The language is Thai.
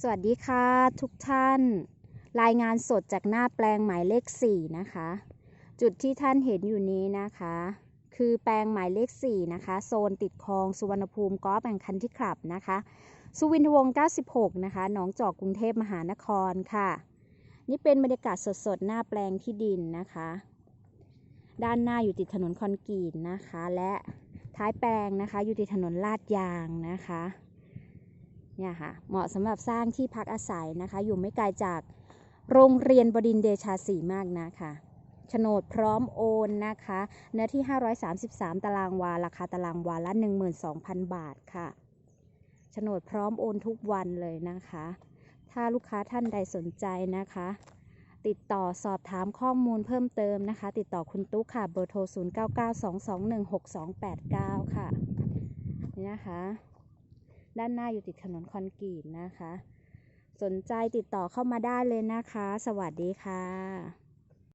สวัสดีค่ะ ทุกท่าน รายงานสดจากหน้าแปลงหมายเลข 4 นะคะ จุดที่ท่านเห็นอยู่นี้นะคะ คือแปลงหมายเลข 4 นะคะ โซนติดคลองสุวรรณภูมิกอล์ฟแอนคันที่คลับนะคะ สุวินทวงศ์96 นะคะหนองจอกกรุงเทพมหานครค่ะ นี่เป็นบรรยากาศสดๆ หน้าแปลงที่ดินนะคะ ด้านหน้าอยู่ติดถนนคอนกรีตนะคะ และท้ายแปลงนะคะ อยู่ติดถนนลาดยางนะคะ เนี่ยค่ะเหมาะสำหรับสร้างที่พักอาศัยนะคะ อยู่ไม่ไกลจากโรงเรียนบดินเดชาสีมากนะคะโฉนดพร้อมโอนนะคะ เนื้อที่ 533 ตารางวา ราคาตารางวาละ 12,000 บาทค่ะโฉนดพร้อมโอนทุกวันเลยนะคะ ถ้าลูกค้าท่านใดสนใจนะคะ ติดต่อสอบถามข้อมูลเพิ่มเติมนะคะ ติดต่อคุณตุ๊กค่ะ เบอร์โทร 0992216289 ค่ะ นี่นะคะ ด้านหน้าอยู่ติดถนนคอนกรีตนะคะ สนใจติดต่อเข้ามาได้เลยนะคะ สวัสดีค่ะ